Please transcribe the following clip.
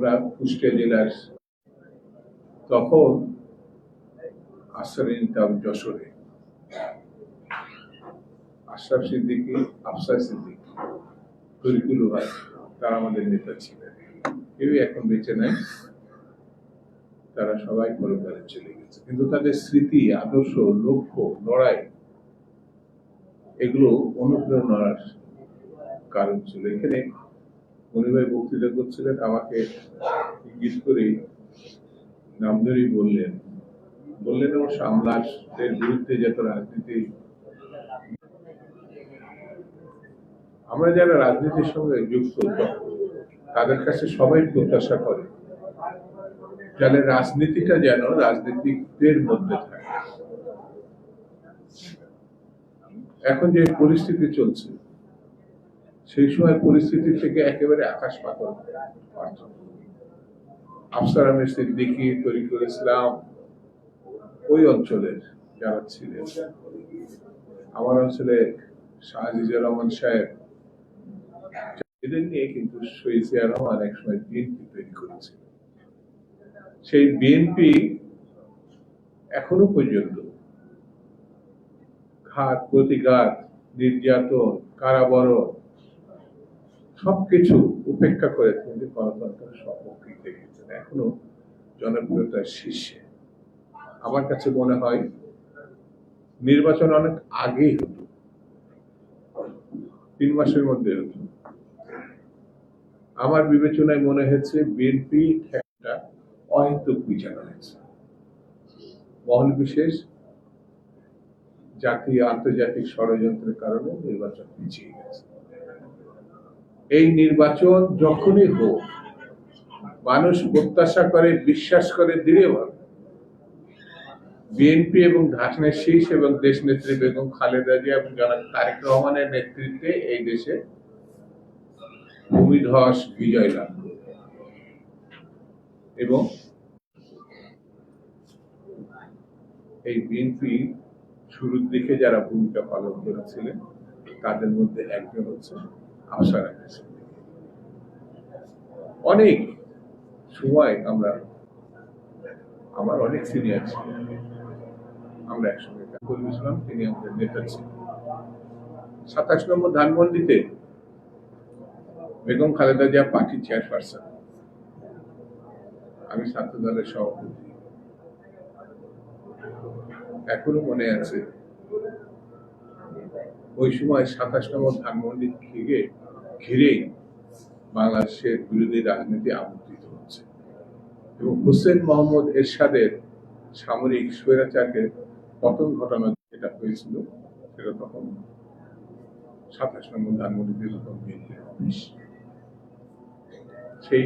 আমরা কুষ্টিয়া জেলার তখন আশ্রয় নিতাম যশোরে। আশরাফ সিদ্দিকী, আফসার সিদ্দিকী তরিকুল ভাই তারা আমাদের নেতা ছিলেন। কেউই এখন বেঁচে নাই। তারা সবাই পরিবারে চলে গেছে। কিন্তু তাদের স্মৃতি, আদর্শ, লক্ষ্য, লড়াই, এগুলো অনুপ্রেরণার কারণ ছিল। এখানে মনিভাই বক্তৃতা করছিলেন, আমাকে ইঙ্গিত করে নাম ধরেই বললেন। বললেন অবশ্য আমলাদের বিরুদ্ধে যত রাজনীতি আমরা যারা রাজনীতির সঙ্গে যুক্ত, তাদের কাছে সবাই প্রত্যাশা করে যাদের রাজনীতিটা যেন রাজনীতিকদের মধ্যে থাকে। এখন যে পরিস্থিতি চলছে সেই সময় পরিস্থিতি থেকে একেবারে আকাশ পাতাল। আফসার সিদ্দিকী, তরিকুল ইসলাম ওই অঞ্চলের যারা ছিলেন। আমার অঞ্চলে শাহজিজুর রহমান সাহেব এদের নিয়ে কিন্তু শহীদ রহমান একসময় বিএনপি তৈরি করেছিল সেই বিএনপি এখনও পর্যন্ত ঘাত প্রতিঘাত নির্যাতন, কারাবরণ সবকিছু উপেক্ষা করে তিনি গণতন্ত্রের সপক্ষে দেখেছেন এখনও জনপ্রিয়তার শীর্ষে। আমার কাছে মনে হয়, নির্বাচন অনেক আগেই হতো। তিন মাসের মধ্যে হতো। আমার বিবেচনায় মনে হয়েছে, বিএনপি একটা অহেতুক বিচার হয়েছে। মহল বিশেষ, জাতীয় আন্তর্জাতিক ষড়যন্ত্রের কারণে নির্বাচন পিছিয়ে গেছে। এই নির্বাচন যখনই হোক, মানুষ প্রত্যাশা করে, বিশ্বাস করে, দৃঢ়ভাবে। বিএনপি এবং ধাসনের শীষ এবং দেশ নেত্রী বেগম খালেদা জিয়া এবং জনাব তারেক রহমানের নেতৃত্বে এই দেশে ভূমিধস বিজয় লাভ এবং এই বিএনপি শুরুর দিকে যারা ভূমিকা পালন করেছিলেন, তাদের মধ্যে একজন হচ্ছে আশা রাখছে অনেক সময় আমরা, আমার অনেক সিনিয়র ছিলেন আমরা একসঙ্গে করেছিলাম, তিনি আমাদের নেতা ছিলেন। সাতাশ নম্বর ধানমন্ডিতে বেগম খালেদা জিয়া পার্টি চেয়ারপারসন আমি ছাত্র দলের সভাপতি। এখনও মনে আছে ওই সময় সাতাশ নম্বর ধানমন্ডি ঘিরে ঘিরেই বাংলাদেশের বিরোধী রাজনীতি আমন্ত্রিত হচ্ছে। এবং হোসেন মোহাম্মদ এরশাদের সামরিক স্বৈরাচারকে পতন ঘটানো যেটা হয়েছিল, সেটা তখন সাতাশ নম্বর ধানমন্ডিতে তখন সেই